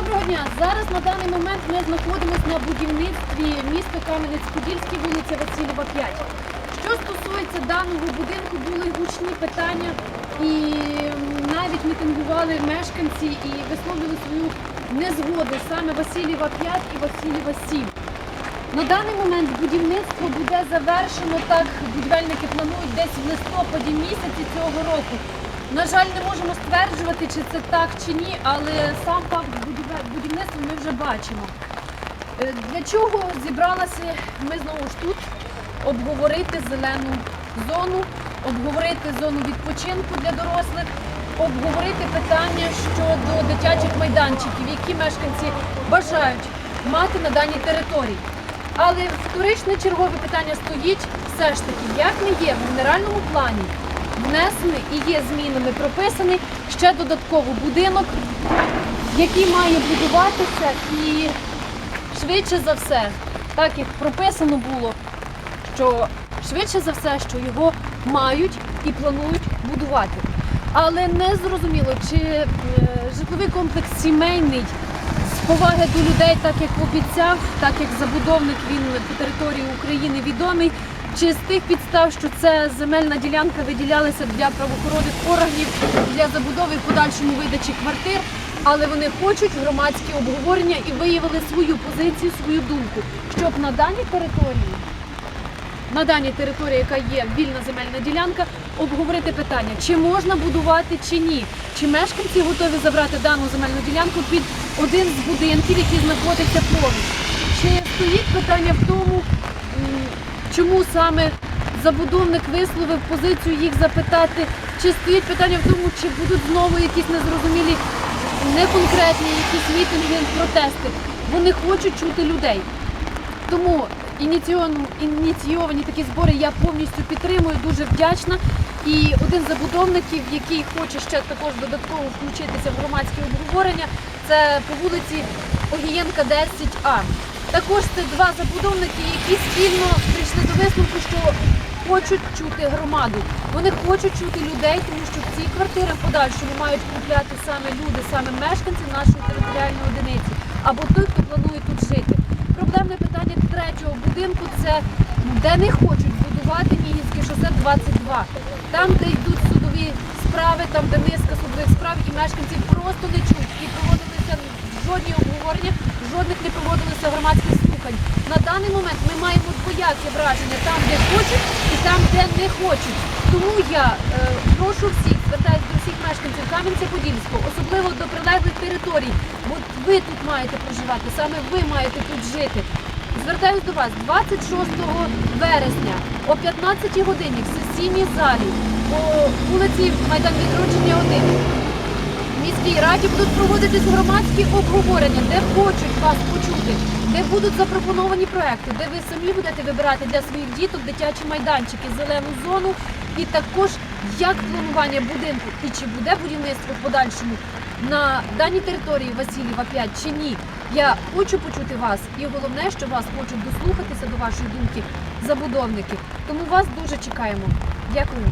Доброго дня. Зараз на даний момент ми знаходимося на будівництві міста Кам'янець-Подільський, вулиця Васильєва 5. Що стосується даного будинку, були гучні питання і навіть мітингували мешканці і висловлювали свою незгоду саме Васильєва 5 і Васильєва 7. На даний момент будівництво буде завершено так. Будівельники планують десь в листопаді місяці цього року. На жаль, не можемо стверджувати, чи це так чи ні, але сам факт будівництва ми вже бачимо. Е, Для чого зібралися ми знову ж тут обговорити зелену зону, обговорити зону відпочинку для дорослих, обговорити питання щодо дитячих майданчиків, які мешканці бажають мати на даній території. Але вторичне чергове питання стоїть все ж таки, як не є в генеральному плані внесений і є змінами прописаний ще додатково будинок, який має будуватися і швидше за все, так як прописано було, що швидше за все, що його мають і планують будувати. Але не зрозуміло, чи е, житловий комплекс сімейний з поваги до людей, так як обіцяв, так як забудовник він по території України відомий. Чи з тих підстав, що це земельна ділянка виділялася для правоохоронних органів для забудови в подальшому видачі квартир, але вони хочуть громадські обговорення і виявили свою позицію, свою думку, щоб на даній території на даній території, яка є вільна земельна ділянка, обговорити питання, чи можна будувати чи ні. Чи мешканці готові забрати дану земельну ділянку під один з будинків, який знаходиться поруч. Чи стоїть питання в тому, чому саме забудовник висловив позицію їх запитати, чи стоїть питання в тому, чи будуть знову якісь незрозумілі, неконкретні якісь мітинги, протести. Вони хочуть чути людей. Тому ініційовані такі збори я повністю підтримую, дуже вдячна. І один з забудовників, який хоче ще також додатково включитися в громадське обговорення, це по вулиці Огієнка 10А. Також це два забудовники, які спільно прийшли до висновку, що хочуть чути громаду. Вони хочуть чути людей, тому що ці квартири в подальшому мають купляти саме люди, саме мешканці нашої територіальної одиниці, або той, хто планує тут жити. Проблемне питання третього будинку це де не хочуть будувати Нігінське шосе 22. Там, де йдуть судові справи, там де низка судових справ, і мешканці просто не чують. І проводилися жодні обговорення, жодних не проводилися громадських слухань. На даний момент ми маємо двояке враження там, де хочуть, і там, де не хочуть. Тому я е, прошу всіх, звертаюся до всіх мешканців Кам'янця-Подільського, особливо до прилеглих територій, бо ви тут маєте проживати, саме ви маєте тут жити. Звертаюсь до вас 26 вересня о 15 годині в сесійній залі по вулиці Майдан Відродження 1 в міській раді будуть проводитись громадські обговорення, де хочуть вас почути, де будуть запропоновані проекти, де ви самі будете вибирати для своїх діток дитячі майданчики, зелену зону і також як планування будинку і чи буде будівництво в подальшому на даній території Васильєва 5 чи ні. Я хочу почути вас, і головне, що вас хочуть дослухатися до вашої думки забудовники. Тому вас дуже чекаємо. Дякую.